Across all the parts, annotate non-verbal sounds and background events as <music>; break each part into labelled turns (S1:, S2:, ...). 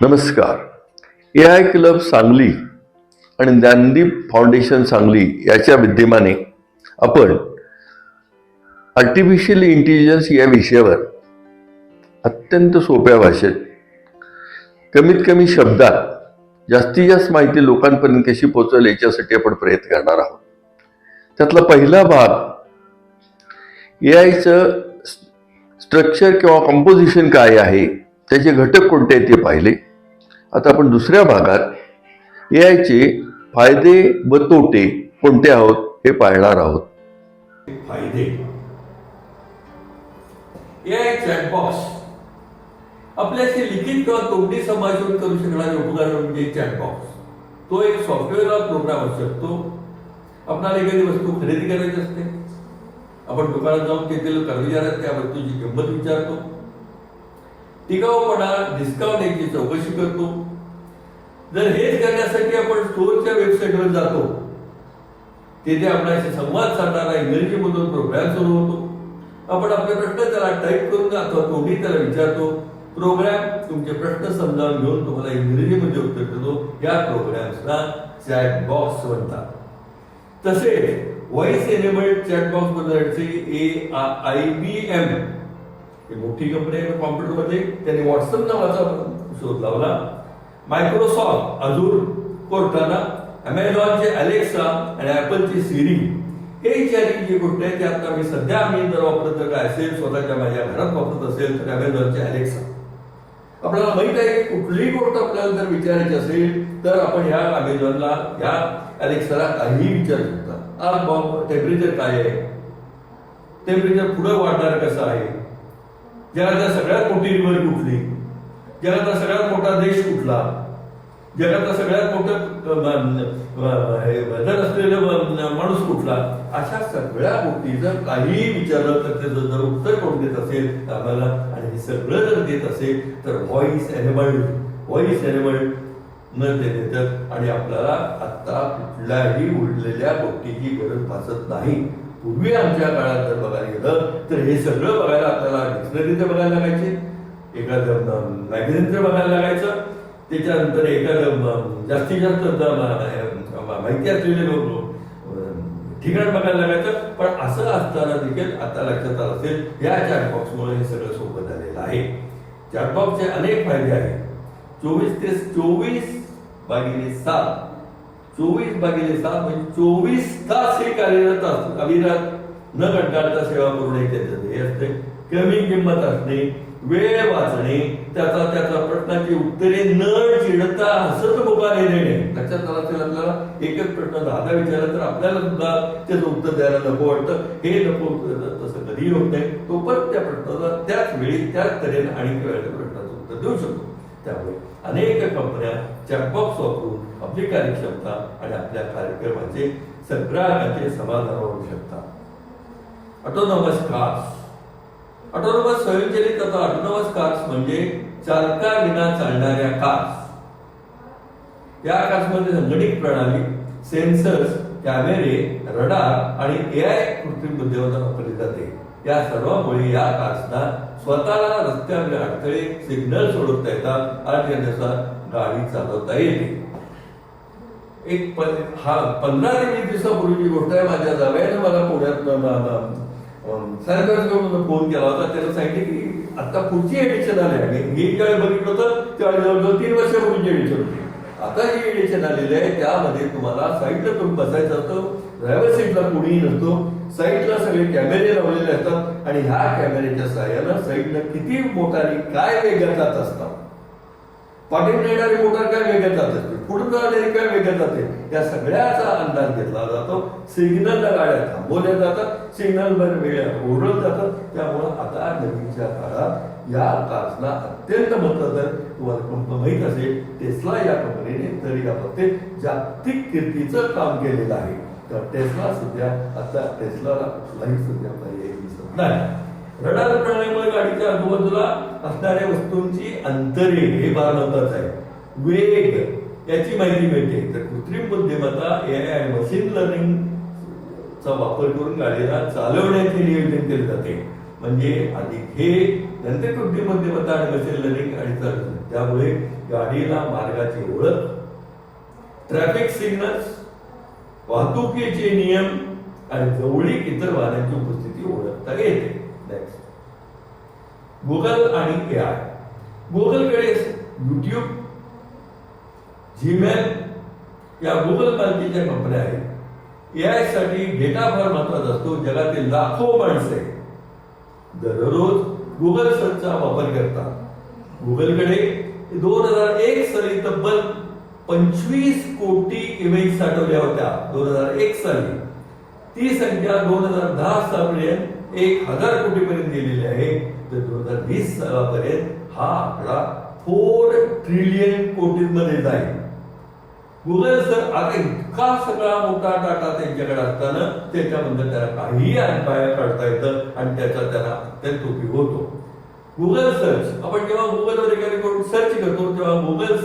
S1: नमस्कार. ए I club Sangli आणि Gyandeep foundation Sangli याच्या विद्यमाने आपण आर्टिफिशियल इंटेलिजन्स या विषयावर अत्यंत सोप्या भाषेत कमीत कमी शब्दात जास्तीत जास्त माहिती लोकांपर्यंत कशी पोहोचेल याच्यासाठी आपण प्रयत्न करणार आहोत. त्यातला पहिला भाग ए आयचं स्ट्रक्चर किंवा कंपोजिशन काय आहे त्याचे घटक कोणते आहेत ते पाहिले. आता आपण दुसऱ्या भागात ए आयचे फायदे व तोटे कोणते आहोत हे पाहणार आहोत.
S2: फायदे. एआय चॅटबॉक्स आपल्याशी लिखित किंवा तोंडी संभाषण करू शकणारे उपकरण म्हणजे चॅटबॉक्स तो एक सॉफ्टवेअर प्रोग्राम असू शकतो. आपणाला एखादी वस्तू खरेदी करायची असते. आपण दुकानात जाऊन तेथील कर्मचाऱ्यात त्या वस्तूची किंमत विचारतो. टिकाऊपणा डिस्काउंट यांची चौकशी करतो. जर हेच करण्यासाठी आपण स्टोरच्या वेबसाईटवर जातो तेथे आपल्याशी संवाद साधणारा इंग्रजीमधून प्रोग्राम सुरू होतो. आपण आपले प्रश्न त्याला टाईप करून अथवा तोंडी त्याला विचारतो. प्रोग्राम तुमचे प्रश्न समजावून घेऊन तुम्हाला इंग्रजीमध्ये उत्तर देतो. या प्रोग्राम्सना चॅट बॉक्स म्हणतात. तसेच व्हॉइस एनेबल्ड चॅट बॉक्स बद्दलचे ए आय बी एम हे मोठी कंपनी आहे कॉम्प्युटरमध्ये त्यांनी व्हॉट्सअप नावाचा शोध लावला. मायक्रोसॉफ्ट अजूर कोर्टाना अमेझॉनचे अलेक्सा आणि ऍपलची सिरी हे चारी जी गोष्ट आहे ते आता मी सध्या आम्ही जर वापरत जर काय असेल स्वतःच्या माझ्या घरात वापरत असेल तर अमेझॉनचे अलेक्सा आपल्याला माहीत आहे कुठलीही गोष्ट आपल्याला जर विचारायची असेल तर आपण ह्या अमेझॉनला या अलेक्साला काहीही विचारू शकता. आज बॉम्ब टेम्परेचर काय आहे? टेम्परेचर पुढे वाढणार कसं आहे? जगातल्या सगळ्यात मोठी रिव्हर कुठली? जगातला सगळ्यात मोठा देश कुठला? जगातला सगळ्यात मोठं वेदर असलेलं माणूस कुठला? अशा सगळ्या गोष्टी जर काही विचारलं तर त्याचं जर उत्तर कोण देत असेल तर आम्हाला आणि हे सगळं जर देत असेल तर व्हॉइस एनिमल्ड व्हॉइस एनिमल्ड न ते देतात. आणि आपल्याला आत्ता कुठल्याही उरलेल्या गोष्टीची गरज भासत नाही. पूर्वी आमच्या काळात जर बघायला गेलं तर हे सगळं बघायला आपल्याला डिक्शनरीचं बघायला लागायचे एखादं मॅगझिनचं बघायला लागायचं त्याच्यानंतर एखादं जास्तीत जास्त माहिती असलेले लोक ठिकाण बघायला लागायचं. पण असं असताना देखील आता लक्षात आलं असेल या चॅटबॉक्समुळे हे सगळं सोपं झालेलं आहे. चॅटबॉक्सचे अनेक फायदे आहेत. चोवीस ते चोवीस भागिले सात चोवीस भागिले सहा म्हणजे चोवीस तास हे कार्यरत असतात अविरत न कंटाळता सेवा पुरवणे त्याचं हे असते कमी किंमत असणे वेळ वाचणे त्याचा त्याचा प्रश्नाची उत्तरे न चिडता हसत मुखाने देणे. लक्षात आलं असेल आपल्याला एक एक प्रश्न दहा विचारला तर आपल्याला सुद्धा त्याचं उत्तर द्यायला नको वाटतं. हे नको तसं कधीही होत नाही. तो परत त्या प्रश्नाला त्याच वेळी त्याच तऱ्हेने आणि वेळेला प्रश्नाचं उत्तर देऊ शकतो. त्यामुळे अनेक कंपन्या चॅटबॉक्स वापरून आपली कार्यक्षमता आणि आपल्या कार्यक्रमाचे सगळ्याचे समाधान होऊ शकतात. ऑटोनॉमस कार्स ऑटोनॉमस स्वयंचलित आता ऑटोनॉमस कार्स म्हणजे चालका विना चालणाऱ्या कार्स या कार्समध्ये संगणित प्रणाली सेन्सर्स कॅमेरे रडार आणि एआय कृत्रिम बुद्धिमत्ता वापरली जाते. या सर्वांमुळे या कार्सना स्वतःला रस्त्यामध्ये अडथळे सिग्नल सोडवता येतात आणि गाडी चालवता येते एक हा पंधरा ते वीस दिवसापूर्वीची गोष्ट आहे. माझ्या जाव्याने मला पुण्यात सरकारकडून फोन केला होता. त्याला सांगितले की आता पुढची एडिशन आली आहे. मी काय बघितलं होतं त्यावेळी जवळजवळ तीन वर्षापूर्वीची एडिशन होती. आता जी एडिशन आलेली आहे. त्यामध्ये तुम्हाला साईडला तुम्ही बसायचं असतं ड्रायव्हर सीटला कोणीही नसतो. साईडला सगळे कॅमेरे लावलेले असतात आणि ह्या कॅमेऱ्याच्या सहाय्यानं साईडला किती मोटारी काय वेगात जात असतात. पाठीवर येणारी मोटार काय वेगात जात असते? पुढे जाणारी काय वेगात जाते? या सगळ्याचा अंदाज घेतला जातो. सिग्नलला गाड्या थांबवल्या जातात. सिग्नल वर वेळ ओढत जातात. त्यामुळं आता नवीनच्या काळात या कार्सना अत्यंत महत्वाचं आहे तुम्हाला कंपनी माहीत असेल टेस्ला या कंपनीने तर या बाबतीत जागतिक कीर्तीचं काम केलेलं आहे. तर टेस्ला सध्या आता टेस्लाला कुठलाही सध्या पर्याय दिसत नाही. रडार प्रणालीमुळे गाडीच्या आजूबाजूला असणाऱ्या वस्तूंची अंतरे हे फार महत्वाचं आहे. वेग याची माहिती मिळते. तर कृत्रिम बुद्धिमत्ता एआय आय मशीन लर्निंग चा वापर करून गाडीला चालवण्याचे नियोजन केले जाते. म्हणजे अधिक हे नंतर कृत्रिम बुद्धिमत्ता आणि मशीन लर्निंग आणि तंत्र त्यामुळे गाडीला मार्गाची ओळख ट्रॅफिक सिग्नल्स वाहतुकीचे नियम आणि जवळीक इतर वाहनांची उपस्थिती ओळखता येते. गुगल आणि ए आय गुगलकडे युट्यूब जीमेल या गुगल मालकीच्या कंपन्या आहेत. ए आयसाठी डेटा फार महत्त्वाचा असतो. जगातील लाखो माणसे दररोज गुगल सर्चचा वापर करतात. गुगलकडे दोन हजार एक साली तब्बल पंचवीस कोटी इमेज साठवल्या होत्या दोन हजार एक साली. ती संख्या दोन हजार दहा सालपर्यंत एक हजार कोटीपर्यंत गेलेली आहे. तर दोन हजार वीस सालापर्यंत हा आकडा फोर ट्रिलियन कोटीमध्ये जाईल. गुगल सर आता इतका सगळा मोठा डाटा त्यांच्याकडे असताना त्याच्याबद्दल त्याला काहीही पाया काढता येतं आणि त्याचा त्याला अत्यंत उपयोग होतो. गुगल सर्च आपण जेव्हा गुगलवर एखादी सर्च करतो तेव्हा Google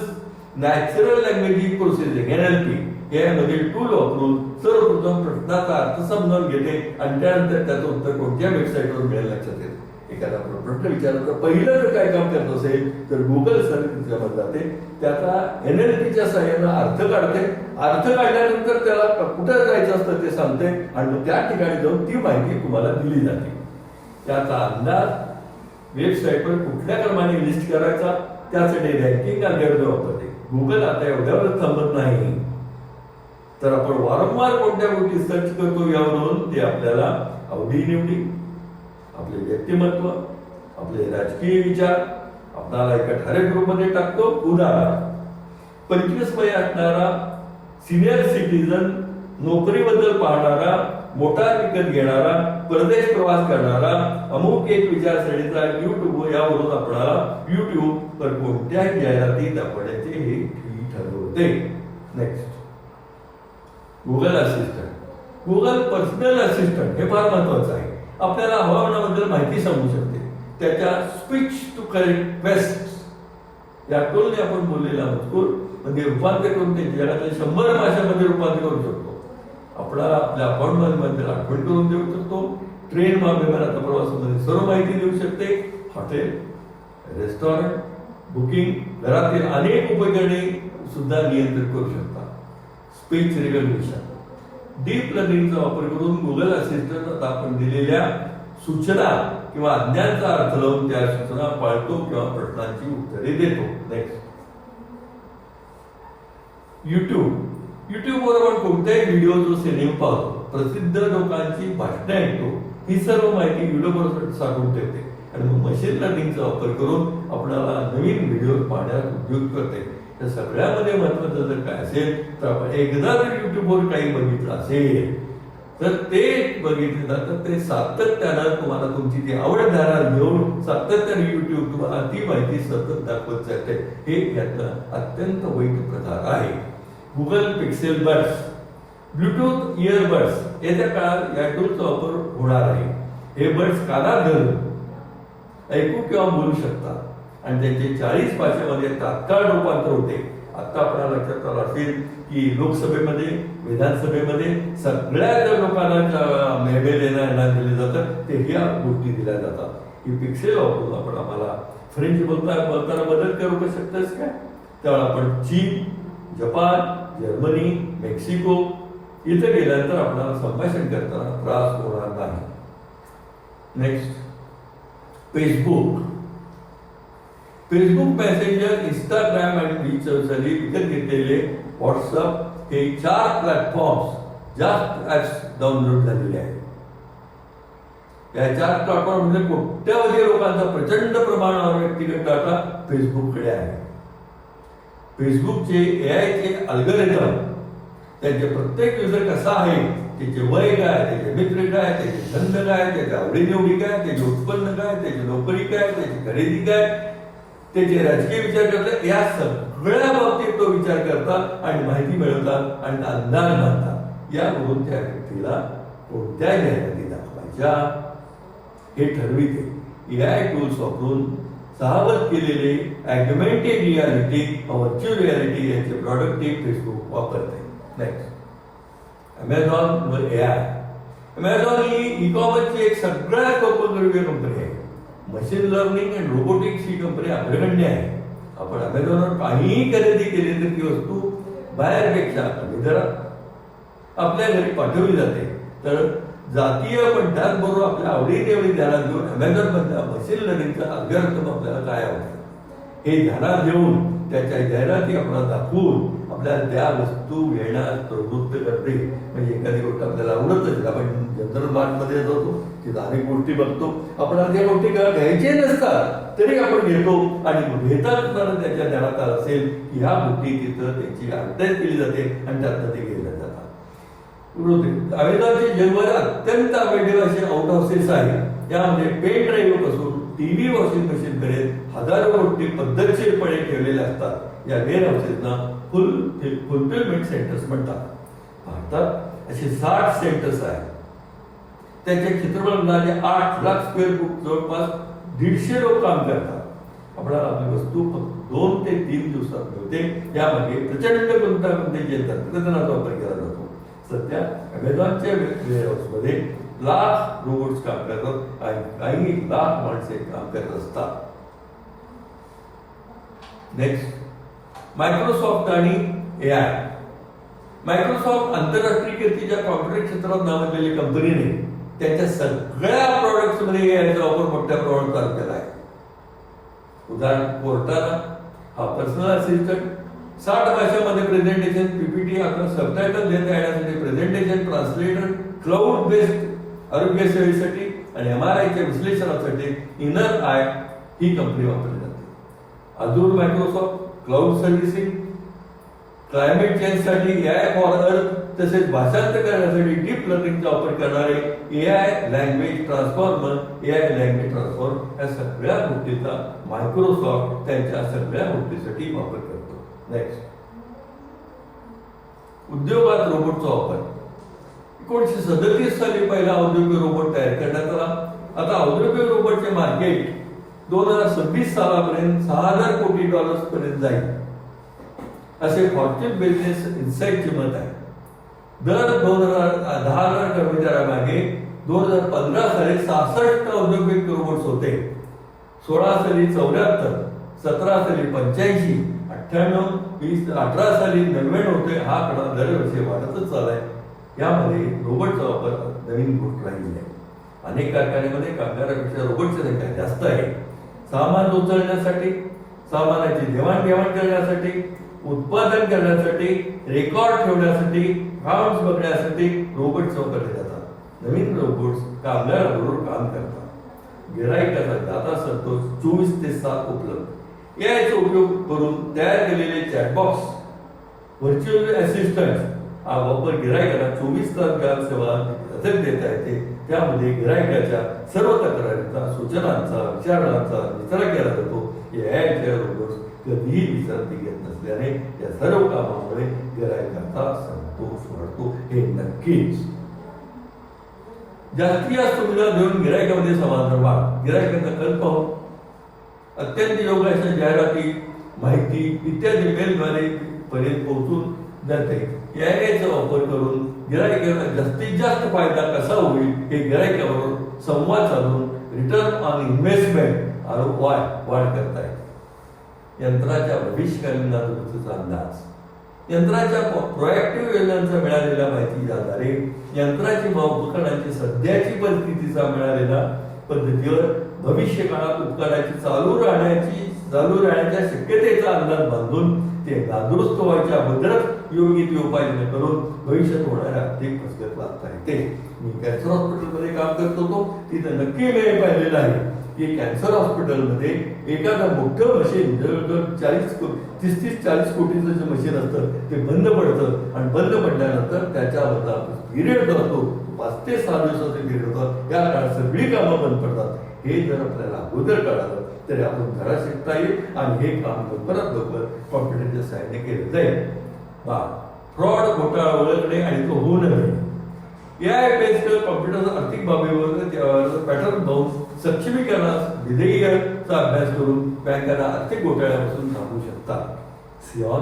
S2: natural language processing NLP यामधील टूल वापरून सर्वप्रथम प्रश्नाचा अर्थ समजावून घेते आणि त्यानंतर त्याचं उत्तर कोणत्या वेबसाईटवर मिळेल लक्षात येते. एखादा प्रश्न विचारला तर पहिलं जर काय काम करत असेल तर गुगल सर्च त्याच्यामध्ये जाते. त्याचा एनएलपीच्या सहाय्यानं अर्थ काढते. अर्थ काढल्यानंतर त्याला कुठं जायचं असतं ते सांगते आणि त्या ठिकाणी जाऊन ती माहिती तुम्हाला दिली जाते. त्याचा अंदाज वेबसाईटवर कुठल्या क्रमाने लिस्ट करायचा त्यासाठी रँकिंग अल्गोरिदम वापरते गुगल आता एवढ्यावर थांबत नाही. तर आपण वारंवार कोणत्या गोष्टी सर्च करतो यावरून ते आपल्याला आवडी निवडी आपले व्यक्तिमत्व आपले राजकीय विचार आपल्याला एका ठराविक ग्रुपमध्ये टाकतो. उदाहरण पंचवीस वय असणारा सिनियर सिटीजन नोकरीबद्दल पाहणारा मोटार विकत घेणारा परदेश प्रवास करणारा अमुक एक विचारसरणीचा युट्यूब यावरून आपणाला युट्यूब तर कोणत्याही जाहिराती ते हे ठीक ठरवते next Google assistant Google personal assistant हे फार महत्वाचं आहे. आपल्याला हवामानाबद्दल माहिती सांगू शकते. त्याच्या स्पीच टू करेक्ट बेस्ट या टोलने आपण बोललेला मजकूर म्हणजे रूपांतर करून ते जगातल्या शंभर भाषांमध्ये रूपांतर करू शकतो. आपल्याला आपल्या अपॉइंटमेंटमध्ये आठवण करून देऊ शकतो. ट्रेन विमानाचा प्रवासामध्ये सर्व माहिती देऊ शकते. हॉटेल रेस्टॉरंट बुकिंग घरातील अनेक उपकरणे सुद्धा नियंत्रित करू शकतात. स्पीच रिकग्निशन डीप लर्निंगचा वापर करून गुगल असिस्टंट आता आपण दिलेल्या सूचना किंवा अज्ञानचा अर्थ लावून त्या सूचना पाळतो किंवा प्रश्नांची उत्तरे देतो. नेक्स्ट युट्यूब युट्यूबवर आपण कोणत्याही व्हिडिओ सिनेम पाहतो. प्रसिद्ध लोकांची भाषणे ऐकतो. ही सर्व माहिती व्हिडिओवर साठवून ठेवते. आणि मग मशीन लर्निंगचा वापर करून आपणाला नवीन व्हिडिओ पाहण्यास उपयोग करते. या सगळ्यामध्ये महत्वाचं जर काय असेल तर आपण एकदा जर युट्यूबवर काही बघितलं असेल तर ते बघितलं जातात ते सातत्यानं तुम्हाला तुमची ती आवड धारा घेऊन सातत्याने युट्यूब तुम्हाला ती माहिती सतत दाखवत जाते. हे यातलं अत्यंत वैध प्रकार आहे Google Pixel buds Bluetooth earbuds येत्या काळात या टूलचा वापर होणार आहे. हे बड्स कानात घालून ऐकू किंवा बोलू शकतात आणि त्यांचे चाळीस भाषेमध्ये तात्काळ रूपांतर होते. आता आपल्याला लक्षात आलं असेल की लोकसभेमध्ये विधानसभेमध्ये सगळ्या ज्या लोकांना मेबेल येणार दिले जातात ते ह्या गोष्टी दिल्या जातात. ही पिक्सेल वापरून आपण आम्हाला फ्रेंच बोलता बोलताना बदल करू शकतेस काय त्यावेळेला आपण चीन जपान जर्मनी मेक्सिको इथे गेल्यानंतर आपल्याला संभाषण करताना त्रास होणार नाही. Next Facebook Facebook Messenger Instagram आणि रीचसाठी विकत घेतलेले व्हॉट्सअप हे चार प्लॅटफॉर्म्स जास्त ॲप्स डाउनलोड झालेले आहेत. या चार प्लॅटफॉर्म म्हणजे कोट्यावधी लोकांचा प्रचंड प्रमाणावर व्यक्तिगत डाटा फेसबुककडे आहे. फेसबुकचे ए आयचे अल्गोरिदम त्यांचे प्रत्येक युजर कसा आहे त्याचे वय काय त्याचे मित्र काय त्याचे छंद काय त्याची आवडीनिवडी काय त्याचे उत्पन्न काय त्याची नोकरी काय त्याची खरेदी काय? त्याचे राजकीय विचार करतात या सगळ्या बाबतीत तो विचार करतात आणि माहिती मिळवतात आणि अंदाज बांधतात यावरून त्या व्यक्तीला कोणत्या जाहिराती दाखवायच्या. हे ठरविते. ए आय टूल्स वापरून सहावत केलेले ॲग्युमेंटेड रियालिटी व्हर्च्युअल रियालिटी यांचे प्रॉडक्ट ते फेसबुक वापरते. नेक्स्ट अमेझॉन व ए आय अमेझॉन ही ई कॉमर्सची एक सगळ्यात लोकप्रिय कंपनी आहे. मशीन लर्निंग अँड रोबोटिक्स ही कंपनी अग्रगण्य आहे. आपण अमेझॉनवर काहीही खरेदी केली तर ती वस्तू बाहेरपेक्षा कमी दरात आपल्या घरी पाठवली जाते. तर जातीय पण त्याचबरोबर आपल्या तेवढी ध्यानात घेऊन अमेझॉनमधल्या मशीन लर्निंगचा अभ्यासक्रम आपल्याला काय आवडतं हे ध्यानात घेऊन त्याच्या जाहिराती आपण दाखवून आपल्याला त्या वस्तू घेण्यास प्रवृत्त करते. म्हणजे एखादी गोष्ट आपल्याला आवडत असेल आपण जनरल मार्टमध्ये जातो तिथं अनेक गोष्टी बघतो. आपल्याला त्या गोष्टी घ्यायचे नसतात तरी आपण घेतो. आणि मग घेताना त्याच्या ध्यानात असेल की ह्या गोष्टी तिथं त्याची ॲडव्हर्टाईज केली जाते आणि त्यात ते घेतल्या जातात अवेदाचे जगभर अत्यंत अवेडेव असे आउट हाऊसेस आहेत. यामध्ये पेन ड्राईव्हपासून टीव्ही वॉशिंग मशीन पर्यंत हजारो गोष्टी पद्धतशीरपणे ठेवलेल्या असतात. या वेअर हाऊसेसना फुल फुलफिलमेंट सेंटर्स म्हणतात? भारतात असे साठ सेंटर्स आहेत. त्याचे क्षेत्रफळ अंदाजे आठ लाख स्क्वेअर फूट जवळपास दीडशे लोक काम करतात. आपल्याला आपली वस्तू फक्त दोन ते तीन दिवसात मिळते. यामध्ये प्रचंड गुंतागुंतीचे तंत्रज्ञानाचा वापर केला जातो. सध्या अमेझॉनच्या वेअरहाऊसमध्ये लाख रोबोट्स काम करतात आणि काही लाख माणसे काम करत असतात. नेक्स्ट मायक्रोसॉफ्ट आणि ए आय मायक्रोसॉफ्ट आंतरराष्ट्रीय कीर्तीच्या कॉम्प्युटर क्षेत्रात नावाजलेली कंपनीने त्याच्या सगळ्या प्रॉडक्ट्समध्ये मध्ये ए आयचा वापर मोठ्या प्रमाणात चालू केला आहे. उदाहरण कोर्टाला हा पर्सनल असिस्टंट साठ भाषांमध्ये प्रेझेंटेशन पीपीटी आपण सबटायटल देता येण्यासाठी प्रेझेंटेशन ट्रान्सलेटर क्लाउड बेस्ड आरोग्य सेवेसाठी आणि एम आर आयच्या विश्लेषणासाठी इनर आय ही कंपनी वापरली जाते. अजून मायक्रोसॉफ्ट क्लाउड सर्व्हिसिंग क्लायमेट चेंजसाठी ए आय फॉर अर्थ तसेच भाषांतर करण्यासाठी डीप लर्निंगचा वापर करणारे A I language transformer A I language transform या सगळ्या गोष्टीचा मायक्रोसॉफ्ट त्यांच्या सगळ्या गोष्टीसाठी वापर करतो. नेक्स्ट उद्योगात रोबोटचा वापर. एकोणीशे सदतीस साली पहिला औद्योगिक रोबोट तयार करण्यात आला. आता औद्योगिक रोबोटचे मार्केट दोन हजार सव्वीस सालापर्यंत सहा हजार कोटी डॉलर्स पर्यंत जाईल. असे फॉर्च्यून बिझनेस इन्साईटचे मत आहे. दर दोन हजार दहा हजार कर्मचाऱ्यामागे दोन हजार पंधरा साली सहासष्ट औद्योगिक रोबोट्स होते. सोळा साली चौऱ्याहत्तर सतरा साली पंच्याऐंशी अठ्ठ्याण्णव वीस अठरा साली नव्याण्णव होते. हा आकडा दरवर्षी वाढतच चाललाय. यामध्ये रोबोटचा वापर नवीन गोष्ट राहिली आहे. अनेक कारखान्यामध्ये कामगारापेक्षा रोबोटची संख्या जास्त आहे. सामान उचलण्यासाठी सामानाची देवाणघेवाण करण्यासाठी उत्पादन करण्यासाठी रेकॉर्ड ठेवण्यासाठी फॉर्म्स बघण्यासाठी रोबोट्स वापरले जातात. नवीन रोबोट्स कामगारांबरोबर काम करतात. गिराईकाचा दाता संतोष चोवीस ते सात उपलब्ध. याचा उपयोग करून तयार केलेले चॅटबॉक्स व्हर्च्युअल असिस्टंट हा वापर गिरायकाला चोवीस तास ग्राहक सेवा देता येते. त्यामध्ये गिरायकाच्या सर्व तक्रारींचा सूचनांचा विचारणांचा विचार केला जातो. याच्या रोबोट्स कधीही विश्रांती घेत नसल्याने या सर्व कामामुळे गिरायकाचा संतोष वाढतो. हे नक्कीच. जास्तीत जास्त सुविधा घेऊन गिरायकामध्ये समाधान वाढ गिरायकाचा कल्प हो अत्यंत योग्य अशा जाहिराती माहिती इत्यादी मेलद्वारे पर्यंत पोहोचून जाते. याचा वापर करून गिरायकाला जास्तीत जास्त फायदा कसा होईल हे गिरायकाबरोबर संवाद साधून रिटर्न ऑन इन्व्हेस्टमेंट वाय वाढ करता येईल. यंत्राच्या भविष्यकालीन नागरिकतेचा अंदाज. यंत्राच्या प्रोएक्टिव्ह योजनांचा मिळालेल्या माहितीच्या आधारे यंत्राची व उपकरणाची सध्याची परिस्थितीचा मिळालेला पद्धतीवर भविष्य काळात उपकरणाची चालू राहण्याची चालू राहण्याच्या शक्यतेचा अंदाज बांधून ते नादुरुस्त व्हायच्या अगोदरच योग्य ती उपाययोजना करून भविष्यात होणाऱ्या आर्थिक फसगत वाचता येते मी कॅन्सर हॉस्पिटलमध्ये काम करत होतो तिथं नक्की वेळ पाहिलेला आहे. की कॅन्सर हॉस्पिटलमध्ये एखादं मोठं मशीन जवळजवळ चाळीस तीस तीस चाळीस कोटीचं जे मशीन असतं ते बंद पडतं. आणि बंद पडल्यानंतर त्याच्यामधला पिरियड असतो पाच ते सहा दिवसाचे पिरियड होतात या काळात सगळी कामं बंद पडतात. हे जर आपल्याला अगोदर कळालं तरी आपण घरा शिकता येईल. आणि हे काम लवकरात लवकर कॉम्प्युटरच्या सहाय्याने केलं जाईल. पहा फ्रॉड घोटाळा ओळखणे आणि तो होऊ नये. या बेस्ड कॉम्प्युटरचा आर्थिक बाबीवर पॅटर्न पाहून सक्षमीकरणास विधेयकाचा अभ्यास करून बँकांना आर्थिक घोटाळ्यापासून थांबवू शकतात सिऑन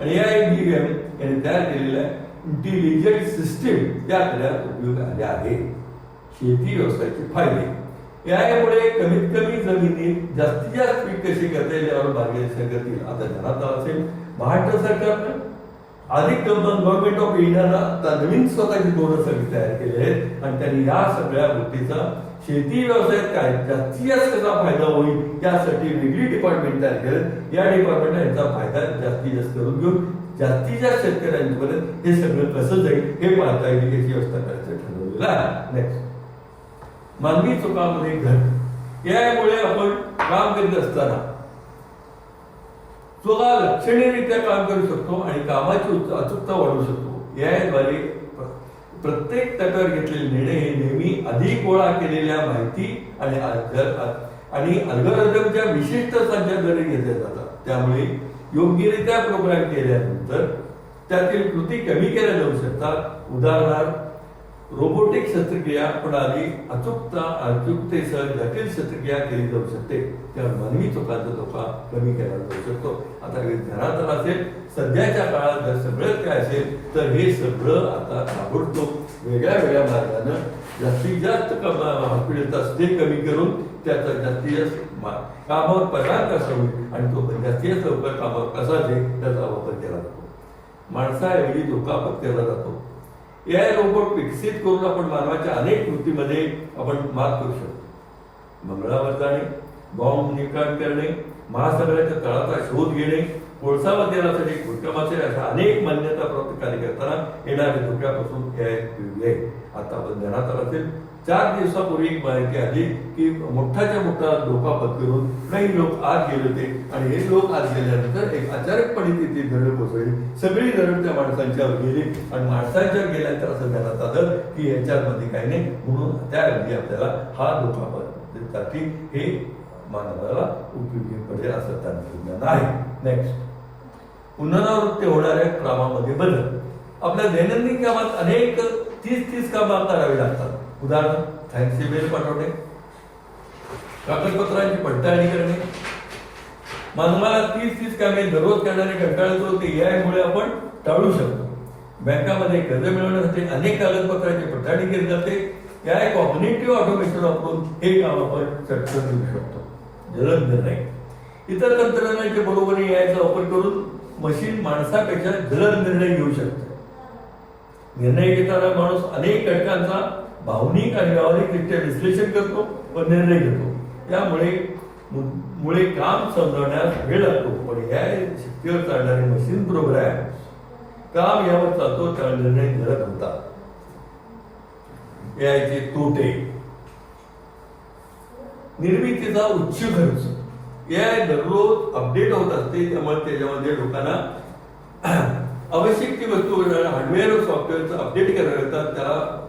S2: आणि एआय बी एम यांनी तयार केलेल्या इंटेलिजंट सिस्टीम या आपल्या उपयोग आले आहे. शेती व्यवसायाचे फायदे. यामुळे कमीत कमी जमिनीत जास्तीत जास्त पीक कशी करता येईल यावर मार्गदर्शन करतील आता ध्यानात असेल. महाराष्ट्र सरकारनं अधिक गव्हर्नमेंट ऑफ इंडियाला आता नवीन स्वतःची धोरण सगळी तयार केले आहेत. आणि त्यांनी या सगळ्या गोष्टीचा शेती व्यवसायात काय जास्तीत जास्त कसा फायदा होईल यासाठी वेगळी डिपार्टमेंट तयार केलं या डिपार्टमेंटला याचा फायदा जास्तीत जास्त करून घेऊन जास्तीत जास्त शेतकऱ्यांपर्यंत हे सगळं कसं जाईल हे पाहता येईल याची व्यवस्था करायचं ठरवलेलं आहे. नेक्स्ट मानवी चुकामध्ये घट. यामुळे आपण काम करीत असताना चुका लक्षणीयरित्या काम करू शकतो आणि कामाची अचूकता वाढवू शकतो. याद्वारे प्रत्येक तटावर घेतलेले निर्णय हे नेहमी अधिक गोळा केलेल्या माहिती आणि आणि अल्गोरिदमच्या विशिष्ट संचाद्वारे घेतले जातात. त्यामुळे योग्यरित्या प्रोग्राम केल्यानंतर त्यातील कृती कमी केल्या जाऊ शकतात. उदाहरणार्थ रोबोटिक शस्त्रक्रिया प्रणाली अचूकता अचूकतेसह जटिल शस्त्रक्रिया केली जाऊ शकते त्यावर मानवी चुकांचा धोका कमी केला जाऊ शकतो आता हे ध्यानात असेल सध्याच्या काळात जर सगळं काय असेल तर हे सगळं आता ताबडतो वेगळ्या वेगळ्या मार्गानं जास्तीत जास्त हॉस्पिटलचा स्टे कमी करून त्याचा जास्तीत जास्त मा- कामावर परिणाम कसा होईल आणि तो जास्तीत जास्त लवकर कामावर कसा जाईल त्याचा वापर केला जातो माणसाऐवजी धोका पत्करला जातो एआय रोबोट विकसित करून आपण मानवाच्या अनेक कृतीमध्ये आपण मात करू शकतो. मंगळावर जाणे बॉम्ब निकाल करणे महासागराच्या तळाचा शोध घेणे कोळसा माध्यमासाठी भूकंपाचे अशा अनेक मान्यता प्राप्त कार्य करताना येणाऱ्या धोक्यापासून एआय वेगळे आता आपण ध्यानात असेल चार दिवसापूर्वी एक माहिती आली की मोठाच्या मोठा धोका पत्करून काही लोक आत गेले होते. आणि हे लोक आत गेल्यानंतर एक अचानकपणे तिथे धरण कोसळली. सगळी धरण त्या माणसांच्या गेली. आणि माणसांच्या गेल्यानंतर असं त्याला आलं की यांच्यामध्ये काही नाही. म्हणून त्या अगदी आपल्याला हा धोका पत्करण्यासाठी हे मानवाला उपयोगी पडेल असं तंत्रज्ञान आहे. नेक्स्ट पुनरावृत्ती होणाऱ्या कामामध्ये बदल. आपल्या दैनंदिन कामात अनेक तीस तीस कामं करावी लागतात. उदाहरण फॅन्सी बिल पाठवणे कागदपत्रांची पडताळणी करणे. मानवाला तीस तीस कामे दररोज करणारे कंटाळतो ते यामुळे आपण टाळू शकतो. बँकामध्ये कर्ज मिळवण्यासाठी अनेक कागदपत्रांची पडताळणी केली जाते. या एक कॉग्नेटिव्ह ऑटोमेशन वापरून हे काम आपण चटकन घेऊ शकतो. जलद निर्णय. इतर तंत्रज्ञानाच्या बरोबरी याचा वापर करून मशीन माणसापेक्षा जलद निर्णय घेऊ शकते. निर्णय घेताना माणूस अनेक घटकांचा भावनिक आणि व्यावहारिकरित्या विश्लेषण करतो व निर्णय घेतो. त्यामुळे मुळे काम समजवण्यास वेळ लागतो. पण या शक्तीवर चालणारे मशीन प्रोग्राम काम यावर चालतो त्या निर्णय घडत होता. याचे तोटे. निर्मितीचा उच्च खर्च. या दररोज अपडेट होत असते त्यामुळे त्याच्यामध्ये लोकांना <clears throat> आवश्यक ती वस्तू हार्डवेअर व सॉफ्टवेअरचं अपडेट करायला त्याला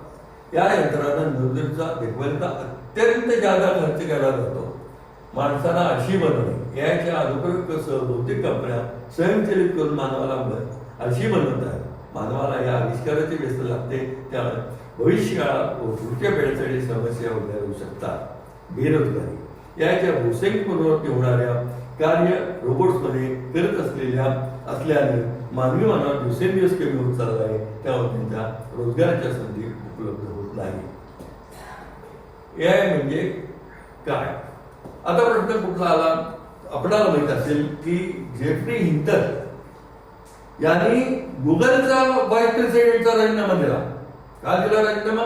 S2: या यंत्रांना नोंदणीचा देखभालीचा अत्यंत जादा खर्च केला जातो. माणसाला अशी बनवणे याच्या अगोदर कसं बहुतेक कंपन्या स्वयंचलित करून मानवाला अशी बनवत आहेत. मानवाला या आविष्काराची व्यस्त लागते त्यामुळे भविष्यकाळात व पुढच्या पिढीसाठी समस्या उभ्या होऊ शकतात. बेरोजगारी याच्या भूसेक पुनरावृत्ती होणाऱ्या कार्य रोबोट्समध्ये करत असलेल्या असल्याने मानवी मानवात दिवसेंदिवस कमी होत चालला आहे त्यामुळे त्यांच्या रोजगाराच्या संधी उपलब्ध नाही. ए आय म्हणजे काय? आता प्रश्न कुठला आला? आपणाला माहीत असेल की जेफ्री हिंटर यांनी गुगलचा व्हाईस प्रेसिडेंटचा राजीनामा दिला. का दिला राजीनामा?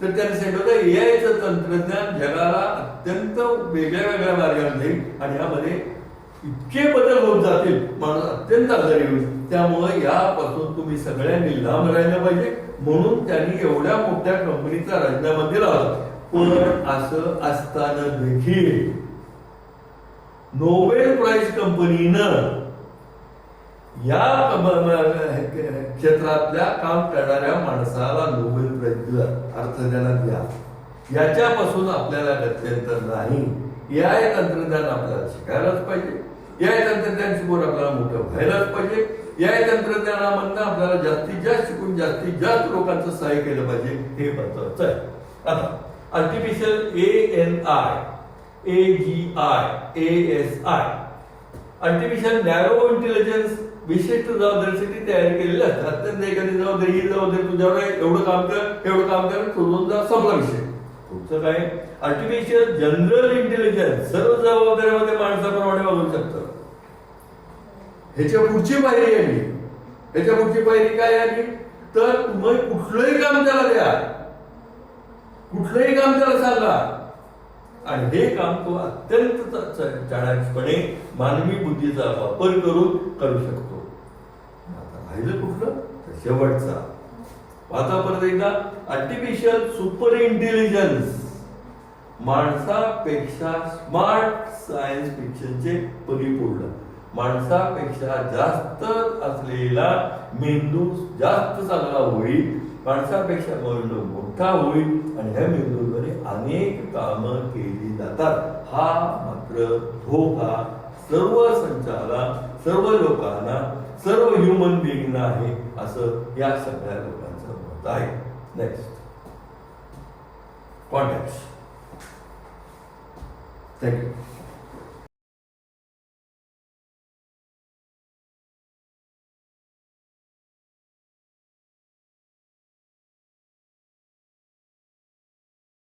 S2: तर त्यांनी सांगितलं आयचं तंत्रज्ञान जगाला अत्यंत वेगळ्या वेगळ्या मार्गाने जाईल आणि यामध्ये इतके बदल होत जातील माणूस अत्यंत आजारी होईल. त्यामुळे यापासून तुम्ही सगळ्यांनी लांब राहिलं पाहिजे. म्हणून त्यांनी एवढ्या मोठ्या कंपनीचा राजीनामा दिला पण असं असताना देखील नोबेल प्राइज कंपनीनं या क्षेत्रातल्या काम करणाऱ्या माणसाला नोबेल प्राइज दिला अर्थज्ञानात द्या याच्यापासून आपल्याला गत्यंतर नाही. या तंत्रज्ञान आपल्याला शिकायलाच पाहिजे. या तंत्रज्ञानसमोर आपल्याला मोठं व्हायलाच पाहिजे. या तंत्रज्ञानामधनं आपल्याला जास्तीत जास्त शिकून जास्तीत जास्त लोकांचं सहाय्य केलं पाहिजे हे महत्वाचं आहे. आता artificial A N I A G I A S I artificial narrow intelligence विशिष्ट जबाबदारीसाठी तयारी केलेली असतात. अत्यंत एखादी जबाबदारी ही जबाबदारी तुझ्यावर एवढं काम कर एवढं काम कर सोडून जा संपला विषय. पुढचं काय? आर्टिफिशियल जनरल इंटेलिजन्स सर्व जबाबदाऱ्यामध्ये माणसाप्रमाणे वागू शकतं. ह्याच्या पुढची पायरी आली ह्याच्या पुढची पायरी काय आली तर तुम्ही कुठलंही काम त्याला द्या. कुठलंही काम त्याला सांगा. आणि हे काम तो अत्यंत च- च- चाणाक्षपणे मानवी बुद्धीचा वापर करून करू शकतो. आता राहिलं कुठलं? तर शेवटचा. आता परत एकदा आर्टिफिशियल सुपर इंटेलिजन्स माणसापेक्षा स्मार्ट सायन्स फिक्शनचे परिपूर्ण. माणसापेक्षा जास्त असलेला मेंदू जास्त चांगला होईल माणसापेक्षा मेंदू मोठा होईल आणि ह्या मेंदूद्वारे अनेक कामं केली जातात. हा मात्र धोका सर्व संचाला सर्व लोकांना सर्व ह्युमन बिईंगना आहे असं या सगळ्या लोकांचं मत आहे नेक्स्ट कॉन्टॅक्ट थँक्यू